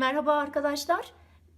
Merhaba arkadaşlar.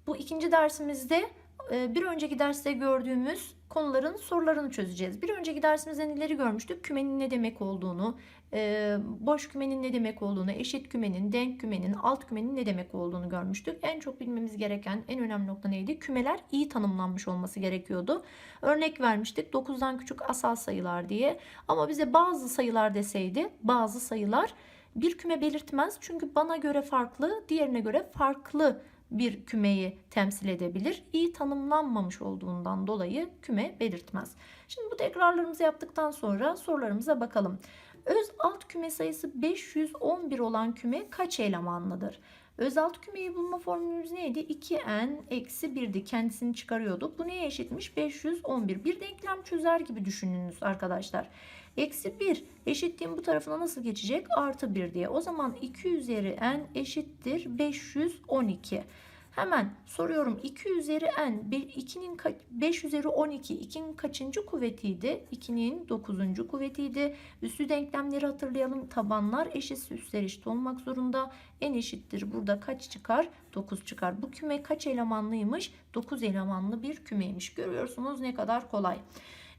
Bu ikinci dersimizde e, bir önceki derste gördüğümüz konuların sorularını çözeceğiz. Bir önceki dersimizde neleri görmüştük? Kümenin ne demek olduğunu, e, boş kümenin ne demek olduğunu, eşit kümenin, denk kümenin, alt kümenin ne demek olduğunu görmüştük. En çok bilmemiz gereken en önemli nokta neydi? Kümeler iyi tanımlanmış olması gerekiyordu. Örnek vermiştik 9'dan küçük asal sayılar diye. Ama bize bazı sayılar deseydi, bazı sayılar bir küme belirtmez. Çünkü bana göre farklı, diğerine göre farklı bir kümeyi temsil edebilir. İyi tanımlanmamış olduğundan dolayı küme belirtmez. Şimdi bu tekrarlarımızı yaptıktan sonra sorularımıza bakalım. Öz alt küme sayısı 511 olan küme kaç elemanlıdır? Öz alt kümeyi bulma formülümüz neydi? 2n eksi 1'di. Kendisini çıkarıyorduk. Bu neye eşitmiş? 511. Bir denklem çözer gibi düşününüz arkadaşlar. Eksi 1 eşitliğin bu tarafına nasıl geçecek? Artı 1 diye. O zaman 2 üzeri n eşittir 512. Hemen soruyorum 2 üzeri n 2'nin 5 üzeri 12 2'nin kaçıncı kuvvetiydi? 2'nin 9. kuvvetiydi. Üstü denklemleri hatırlayalım. Tabanlar eşit üstler eşit olmak zorunda. n eşittir. Burada kaç çıkar? 9 çıkar. Bu küme kaç elemanlıymış? 9 elemanlı bir kümeymiş. Görüyorsunuz ne kadar kolay.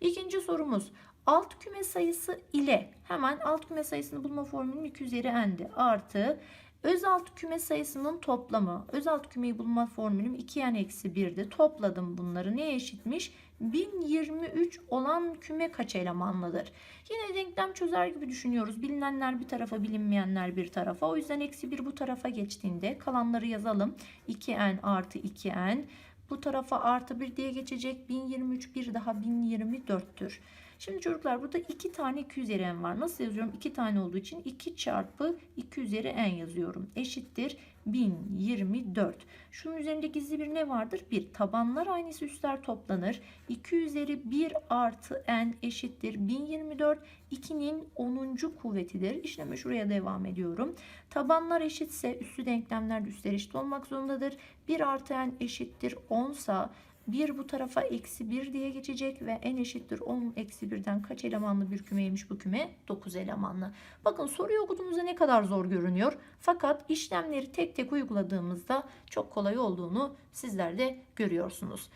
İkinci sorumuz alt küme sayısı ile hemen alt küme sayısını bulma formülüm 2 üzeri n'di. Artı öz alt küme sayısının toplamı. Öz alt kümeyi bulma formülüm 2n eksi 1'di. Topladım bunları. Neye eşitmiş? 1023 olan küme kaç elemanlıdır? Yine denklem çözer gibi düşünüyoruz. Bilinenler bir tarafa, bilinmeyenler bir tarafa. O yüzden eksi 1 bu tarafa geçtiğinde kalanları yazalım. 2n artı 2n. Bu tarafa artı 1 diye geçecek. 1023 bir daha 1024'tür. Şimdi çocuklar burada 2 tane 2 üzeri n var. Nasıl yazıyorum? 2 tane olduğu için 2 çarpı 2 üzeri n yazıyorum. Eşittir 1024. Şunun üzerinde gizli bir ne vardır? 1. Tabanlar aynısı üstler toplanır. 2 üzeri 1 artı n eşittir 1024. 2'nin 10. kuvvetidir. İşleme şuraya devam ediyorum. Tabanlar eşitse üstü denklemler de üstler eşit olmak zorundadır. 1 artı n eşittir 10 sa 1 bu tarafa eksi 1 diye geçecek ve n eşittir 10 eksi 1'den kaç elemanlı bir kümeymiş bu küme? 9 elemanlı. Bakın soruyu okuduğumuzda ne kadar zor görünüyor. Fakat işlemleri tek tek uyguladığımızda çok kolay olduğunu sizler de görüyorsunuz.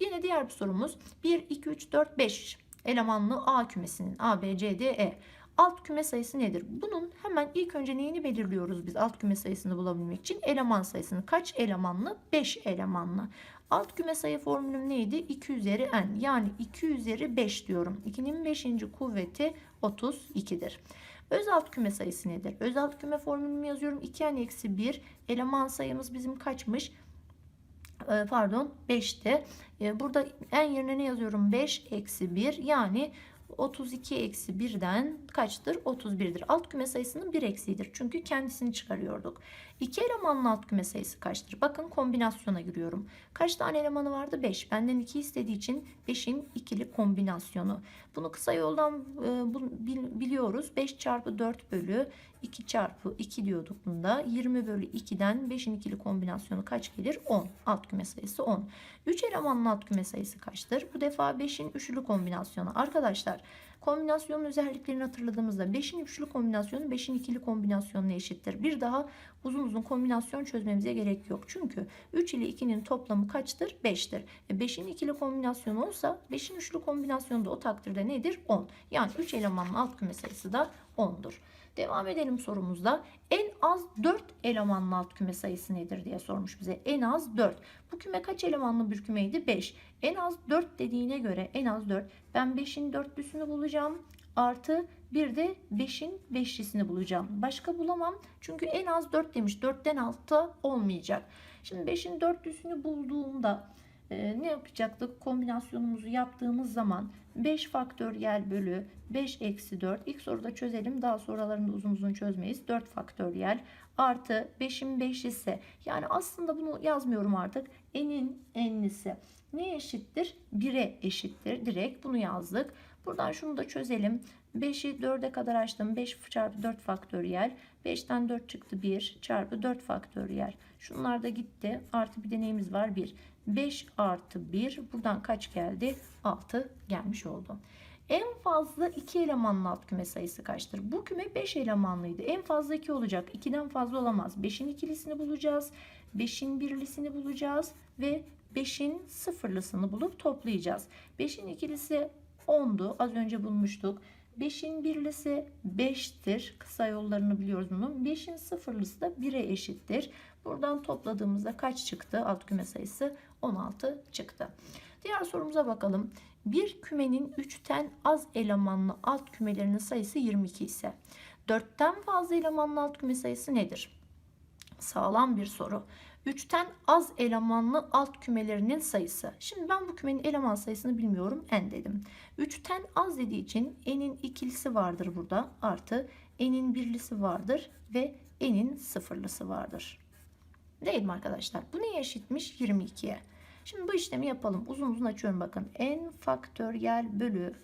Yine diğer bir sorumuz 1, 2, 3, 4, 5 elemanlı A kümesinin A, B, C, D, E. Alt küme sayısı nedir? Bunun hemen ilk önce neyini belirliyoruz biz alt küme sayısını bulabilmek için? Eleman sayısını. Kaç elemanlı? 5 elemanlı. Alt küme sayı formülüm neydi? 2 üzeri n. Yani 2 üzeri 5 diyorum. 2'nin 5. kuvveti 32'dir. Öz alt küme sayısı nedir? Öz alt küme formülümü yazıyorum. 2n eksi 1. Eleman sayımız bizim kaçmış? Ee, pardon 5'te. Burada n yerine ne yazıyorum? 5 eksi 1. Yani 32 eksi 1'den kaçtır? 31'dir. Alt küme sayısının 1 eksiğidir. Çünkü kendisini çıkarıyorduk. 2 elemanlı alt küme sayısı kaçtır? Bakın kombinasyona giriyorum. Kaç tane elemanı vardı? 5. Benden 2 istediği için 5'in ikili kombinasyonu. Bunu kısa yoldan e, biliyoruz. 5 çarpı 4 bölü 2 çarpı 2 diyorduk bunda. 20 bölü 2'den 5'in ikili kombinasyonu kaç gelir? 10. Alt küme sayısı 10. 3 elemanlı alt küme sayısı kaçtır? Bu defa 5'in üçlü kombinasyonu. Arkadaşlar kombinasyonun özelliklerini hatırladığımızda 5'in üçlü kombinasyonu 5'in ikili kombinasyonuna eşittir. Bir daha uzun uzun kombinasyon çözmemize gerek yok. Çünkü 3 ile 2'nin toplamı kaçtır? 5'tir. E 5'in ikili kombinasyonu olsa 5'in üçlü kombinasyonu da o takdirde nedir? 10. Yani 3 elemanlı alt küme sayısı da 10'dur. Devam edelim sorumuzda. En az 4 elemanlı alt küme sayısı nedir diye sormuş bize. En az 4. Bu küme kaç elemanlı bir kümeydi? 5. En az 4 dediğine göre en az 4. Ben 5'in dörtlüsünü bulacağım. Artı bir de 5'in beşlisini bulacağım. Başka bulamam. Çünkü en az 4 demiş. 4'ten altta olmayacak. Şimdi 5'in dörtlüsünü bulduğumda e, ne yapacaktık? Kombinasyonumuzu yaptığımız zaman 5 faktöriyel bölü 5 eksi 4. İlk soruda çözelim. Daha sonralarında uzun uzun çözmeyiz. 4 faktöriyel artı 5'in 5 ise yani aslında bunu yazmıyorum artık. N'in n'lisi ne eşittir? 1'e eşittir. Direkt bunu yazdık. Buradan şunu da çözelim. 5'i 4'e kadar açtım. 5 çarpı 4 faktöriyel. 5'ten 4 çıktı 1 çarpı 4 faktöriyel. Şunlar da gitti. Artı bir deneyimiz var 1. 5 artı 1 buradan kaç geldi? 6 gelmiş oldu. En fazla 2 elemanlı alt küme sayısı kaçtır? Bu küme 5 elemanlıydı. En fazla 2 olacak. 2'den fazla olamaz. 5'in ikilisini bulacağız. 5'in birlisini bulacağız ve 5'in sıfırlısını bulup toplayacağız. 5'in ikilisi 10'du. Az önce bulmuştuk. 5'in birlisi 5'tir. Kısa yollarını biliyoruz bunun. 5'in sıfırlısı da 1'e eşittir. Buradan topladığımızda kaç çıktı? Alt küme sayısı 16 çıktı. Diğer sorumuza bakalım. Bir kümenin 3'ten az elemanlı alt kümelerinin sayısı 22 ise 4'ten fazla elemanlı alt küme sayısı nedir? Sağlam bir soru. 3'ten az elemanlı alt kümelerinin sayısı. Şimdi ben bu kümenin eleman sayısını bilmiyorum. n dedim. 3'ten az dediği için n'in ikilisi vardır burada. Artı n'in birlisi vardır ve n'in sıfırlısı vardır. Değil mi arkadaşlar? Bu neye eşitmiş? 22'ye. Şimdi bu işlemi yapalım. Uzun uzun açıyorum bakın. n faktöriyel bölü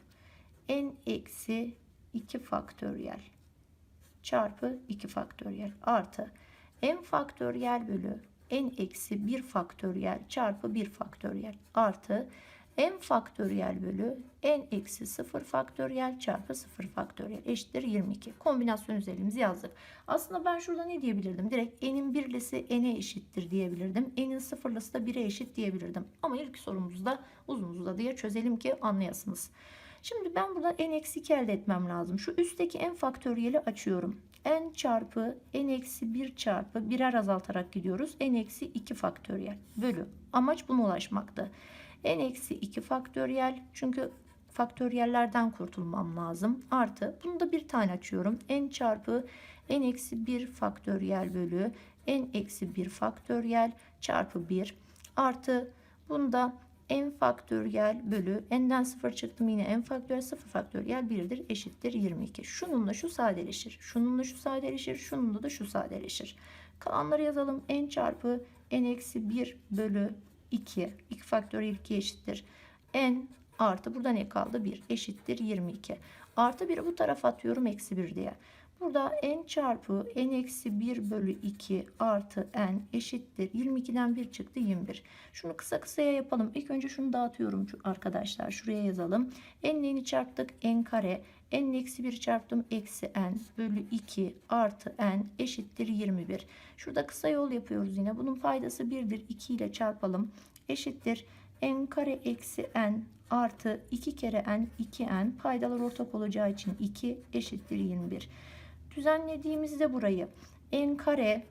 n eksi 2 faktöriyel çarpı 2 faktöriyel artı n faktöriyel bölü n eksi 1 faktöriyel çarpı 1 faktöriyel artı n faktöriyel bölü n eksi 0 faktöriyel çarpı 0 faktöriyel eşittir 22. Kombinasyon özelliğimizi yazdık. Aslında ben şurada ne diyebilirdim? Direkt n'in birlisi n'e eşittir diyebilirdim. n'in sıfırlısı da 1'e eşit diyebilirdim. Ama ilk sorumuzda uzun uzun diye çözelim ki anlayasınız. Şimdi ben burada n eksi 2 elde etmem lazım. Şu üstteki n faktöriyeli açıyorum. N çarpı n eksi 1 çarpı birer azaltarak gidiyoruz. n eksi 2 faktöriyel bölü. Amaç buna ulaşmaktı. n eksi 2 faktöriyel çünkü faktöriyellerden kurtulmam lazım. Artı bunu da bir tane açıyorum. n çarpı n eksi 1 faktöriyel bölü n eksi 1 faktöriyel çarpı 1 artı bunda n faktöriyel bölü n'den 0 çıktım yine n faktöriyel 0 faktöriyel 1'dir eşittir 22. Şununla şu sadeleşir. Şununla şu sadeleşir. Şununla da şu sadeleşir. Kalanları yazalım. n çarpı n eksi 1 bölü 2. 2 faktöriyel 2 eşittir. n artı burada ne kaldı? 1 eşittir 22. Artı 1'i bu tarafa atıyorum eksi 1 diye. Burada n çarpı n eksi 1 bölü 2 artı n eşittir. 22'den 1 çıktı 21. Şunu kısa kısaya yapalım. İlk önce şunu dağıtıyorum arkadaşlar. Şuraya yazalım. n n'ini çarptık n kare. n eksi 1 çarptım eksi n bölü 2 artı n eşittir 21. Şurada kısa yol yapıyoruz yine. Bunun paydası 1'dir. 2 ile çarpalım. Eşittir n kare eksi n artı 2 kere n 2n paydalar ortak olacağı için 2 eşittir 21 düzenlediğimizde burayı n kare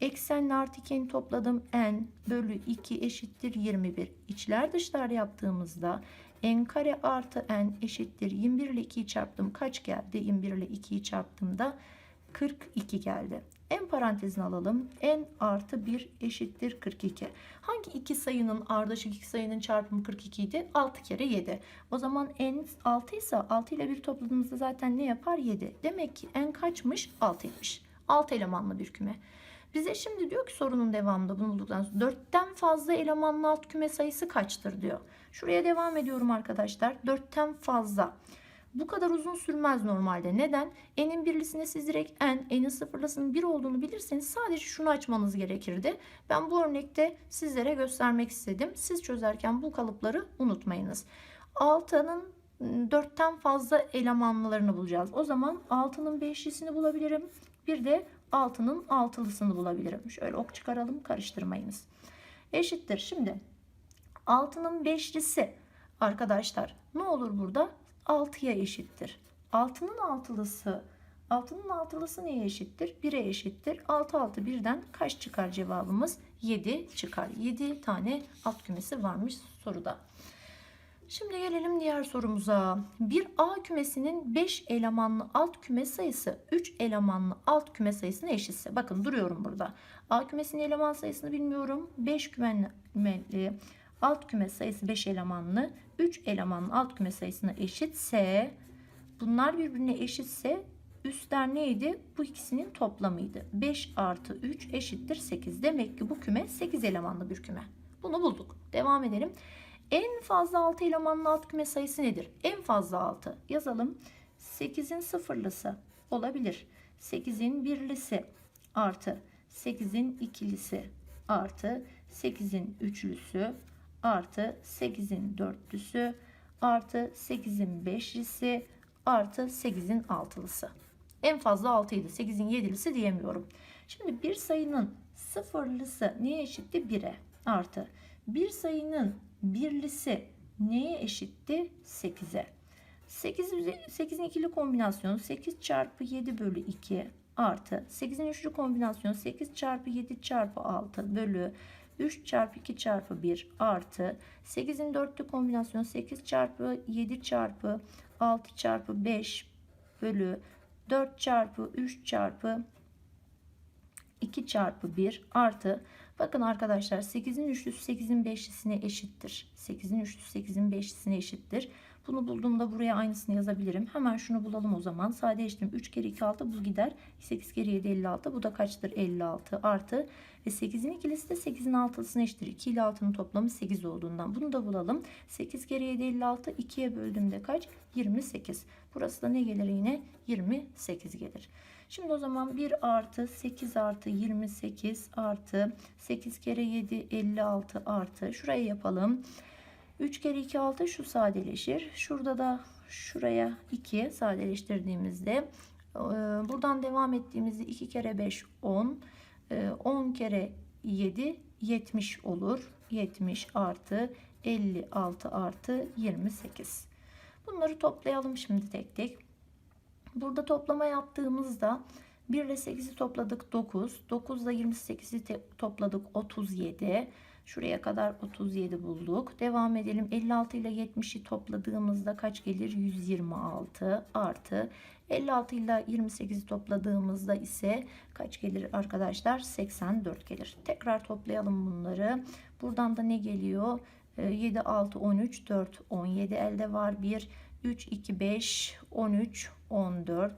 eksenle artı 2'ni topladım. n bölü 2 eşittir 21 içler dışlar yaptığımızda n kare artı n eşittir 21 ile 2'yi çarptım. Kaç geldi? 21 ile 2'yi çarptığımda 42 geldi n parantezini alalım. N artı 1 eşittir 42 hangi iki sayının ardışık iki sayının çarpımı 42 idi? 6 kere 7 o zaman n 6 ise 6 ile 1 topladığımızda zaten ne yapar? 7 demek ki n kaçmış? 6'ymış 6 elemanlı bir küme. Bize şimdi diyor ki sorunun devamında bunu bulduktan sonra 4'ten fazla elemanlı alt küme sayısı kaçtır diyor. Şuraya devam ediyorum arkadaşlar. 4'ten fazla. Bu kadar uzun sürmez normalde. Neden? N'in birlisine siz direkt n, n'in sıfırlısının 1 olduğunu bilirseniz sadece şunu açmanız gerekirdi. Ben bu örnekte sizlere göstermek istedim. Siz çözerken bu kalıpları unutmayınız. 6'nın 4'ten fazla elemanlarını bulacağız. O zaman 6'nın 5'lisini bulabilirim. Bir de 6'nın 6'lısını bulabilirim. Şöyle ok çıkaralım karıştırmayınız. Eşittir. Şimdi 6'nın 5'lisi arkadaşlar ne olur burada? 6'ya eşittir. 6'nın 6'lısı 6'nın 6'lısı neye eşittir? 1'e eşittir. 6 6 1'den kaç çıkar cevabımız? 7 çıkar. 7 tane alt kümesi varmış soruda. Şimdi gelelim diğer sorumuza. Bir A kümesinin 5 elemanlı alt küme sayısı 3 elemanlı alt küme sayısına eşitse. Bakın duruyorum burada. A kümesinin eleman sayısını bilmiyorum. 5 kümenli alt küme sayısı 5 elemanlı. 3 elemanlı alt küme sayısına eşitse bunlar birbirine eşitse üstler neydi? Bu ikisinin toplamıydı. 5 artı 3 eşittir 8. Demek ki bu küme 8 elemanlı bir küme. Bunu bulduk. Devam edelim. En fazla 6 elemanlı alt küme sayısı nedir? En fazla 6. Yazalım. 8'in sıfırlısı olabilir. 8'in birlisi artı 8'in ikilisi artı 8'in üçlüsü artı 8'in dörtlüsü artı 8'in beşlisi artı 8'in altılısı. En fazla 6 idi. 8'in 7'lisi diyemiyorum. Şimdi bir sayının sıfırlısı neye eşitti? 1'e artı. Bir sayının birlisi neye eşitti? 8'e. 8, 8'in ikili kombinasyonu 8 çarpı 7 bölü 2 artı 8'in üçlü kombinasyonu 8 çarpı 7 çarpı 6 bölü 3 çarpı 2 çarpı 1 artı 8'in dörtlü kombinasyonu 8 çarpı 7 çarpı 6 çarpı 5 bölü 4 çarpı 3 çarpı 2 çarpı 1 artı bakın arkadaşlar 8'in üçlüsü 8'in beşlisine eşittir. 8'in üçlüsü 8'in beşlisine eşittir. Bunu bulduğumda buraya aynısını yazabilirim. Hemen şunu bulalım o zaman. Sadeleştirim. 3 kere 2 6 bu gider. 8 kere 7 56. Bu da kaçtır? 56 artı. Ve 8'in ikilisi de 8'in altısına eşittir. 2 ile 6'nın toplamı 8 olduğundan. Bunu da bulalım. 8 kere 7 56. 2'ye böldüğümde kaç? 28. Burası da ne gelir yine? 28 gelir. Şimdi o zaman 1 artı 8 artı 28 artı 8 kere 7 56 artı. Şuraya yapalım. 3 kere 2 6 şu sadeleşir. Şurada da şuraya 2 sadeleştirdiğimizde e, buradan devam ettiğimizde 2 kere 5 10 10 kere 7 70 olur. 70 artı 56 artı 28. Bunları toplayalım şimdi tek tek. Burada toplama yaptığımızda 1 ile 8'i topladık 9. 9 ile 28'i topladık 37. Şuraya kadar 37 bulduk. Devam edelim. 56 ile 70'i topladığımızda kaç gelir? 126 artı 56 ile 28'i topladığımızda ise kaç gelir arkadaşlar? 84 gelir. Tekrar toplayalım bunları. Buradan da ne geliyor? 7, 6, 13, 4, 17 elde var. 1, 3, 2, 5, 13, 14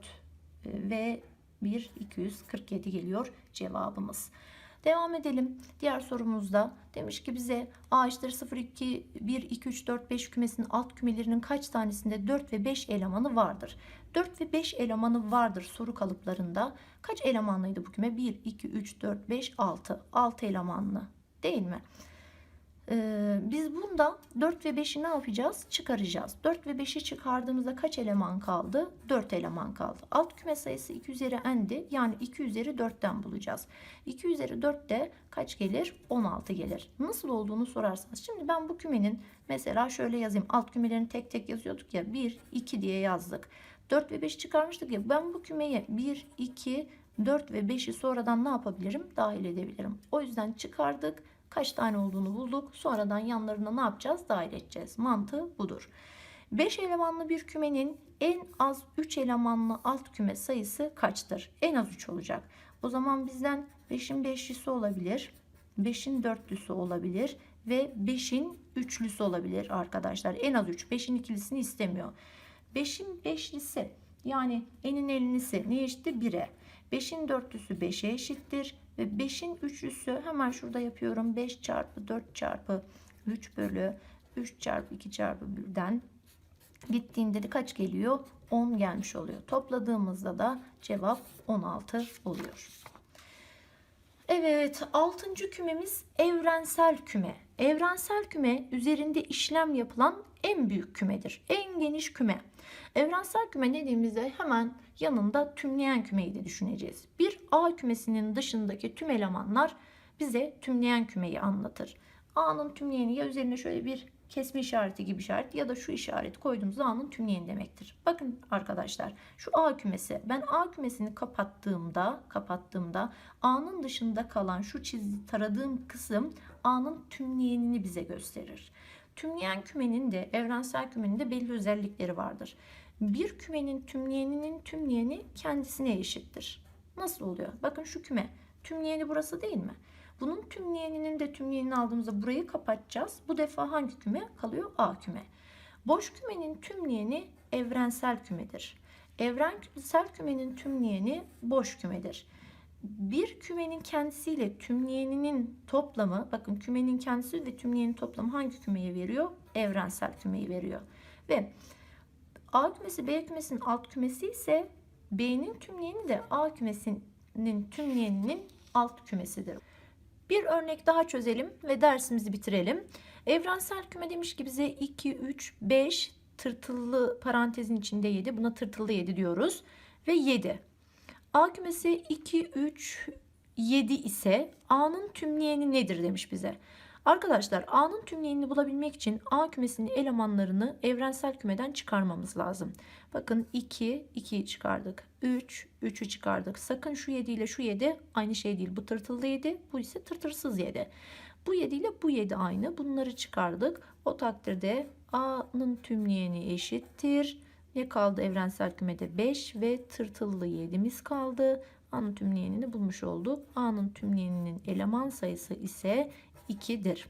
ve 1, 247 geliyor cevabımız. Devam edelim. Diğer sorumuzda demiş ki bize A eşittir 0, 2, 1, 2, 3, 4, 5 kümesinin alt kümelerinin kaç tanesinde 4 ve 5 elemanı vardır? 4 ve 5 elemanı vardır soru kalıplarında. Kaç elemanlıydı bu küme? 1, 2, 3, 4, 5, 6. 6 elemanlı değil mi? Ee, biz bunda 4 ve 5'i ne yapacağız? Çıkaracağız. 4 ve 5'i çıkardığımızda kaç eleman kaldı? 4 eleman kaldı. Alt küme sayısı 2 üzeri n'di. Yani 2 üzeri 4'ten bulacağız. 2 üzeri 4 de kaç gelir? 16 gelir. Nasıl olduğunu sorarsanız. Şimdi ben bu kümenin mesela şöyle yazayım. Alt kümelerini tek tek yazıyorduk ya. 1, 2 diye yazdık. 4 ve 5 çıkarmıştık ya. Ben bu kümeye 1, 2, 4 ve 5'i sonradan ne yapabilirim? Dahil edebilirim. O yüzden çıkardık kaç tane olduğunu bulduk. Sonradan yanlarına ne yapacağız? Dahil edeceğiz. Mantığı budur. 5 elemanlı bir kümenin en az 3 elemanlı alt küme sayısı kaçtır? En az 3 olacak. O zaman bizden 5'in 5'lisi olabilir. 5'in 4'lüsü olabilir ve 5'in 3'lüsü olabilir arkadaşlar. En az 3. 5'in ikilisini istemiyor. 5'in 5'lisi yani enin elinisi ne eşittir? 1'e. 5'in 4'lüsü 5'e eşittir. Ve 5'in üçlüsü hemen şurada yapıyorum. 5 çarpı 4 çarpı 3 bölü 3 çarpı 2 çarpı 1'den gittiğinde de kaç geliyor? 10 gelmiş oluyor. Topladığımızda da cevap 16 oluyor. Evet, altıncı kümemiz evrensel küme. Evrensel küme üzerinde işlem yapılan en büyük kümedir. En geniş küme. Evrensel küme dediğimizde hemen yanında tümleyen kümeyi de düşüneceğiz. Bir A kümesinin dışındaki tüm elemanlar bize tümleyen kümeyi anlatır. A'nın tümleyeni ya üzerine şöyle bir kesme işareti gibi işaret ya da şu işaret koyduğumuz A'nın tümleyeni demektir. Bakın arkadaşlar şu A kümesi ben A kümesini kapattığımda kapattığımda A'nın dışında kalan şu çizgi taradığım kısım A'nın tümleyenini bize gösterir. Tümleyen kümenin de evrensel kümenin de belli özellikleri vardır. Bir kümenin tümleyeninin tümleyeni kendisine eşittir. Nasıl oluyor? Bakın şu küme. Tümleyeni burası değil mi? Bunun tümleyeninin de tümleyenini aldığımızda burayı kapatacağız. Bu defa hangi küme kalıyor? A küme. Boş kümenin tümleyeni evrensel kümedir. Evrensel kümenin tümleyeni boş kümedir. Bir kümenin kendisiyle tümleyeninin toplamı, bakın kümenin kendisi ve tümleyenin toplamı hangi kümeyi veriyor? Evrensel kümeyi veriyor. Ve A kümesi B kümesinin alt kümesi ise B'nin tümleyeni de A kümesinin tümleyeninin alt kümesidir. Bir örnek daha çözelim ve dersimizi bitirelim. Evrensel küme demiş ki bize 2, 3, 5 tırtıllı parantezin içinde 7. Buna tırtıllı 7 diyoruz. Ve 7. A kümesi 2, 3, 7 ise A'nın tümleyeni nedir demiş bize. Arkadaşlar A'nın tümleyenini bulabilmek için A kümesinin elemanlarını evrensel kümeden çıkarmamız lazım. Bakın 2, 2'yi çıkardık. 3, 3'ü çıkardık. Sakın şu 7 ile şu 7 aynı şey değil. Bu tırtıllı 7, bu ise tırtırsız 7. Bu 7 ile bu 7 aynı. Bunları çıkardık. O takdirde A'nın tümleyeni eşittir. Ne kaldı evrensel kümede 5 ve tırtıllı 7'miz kaldı. A'nın tümleyenini bulmuş olduk. A'nın tümleyeninin eleman sayısı ise 2'dir.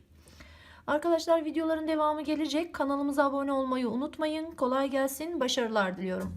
Arkadaşlar videoların devamı gelecek. Kanalımıza abone olmayı unutmayın. Kolay gelsin. Başarılar diliyorum.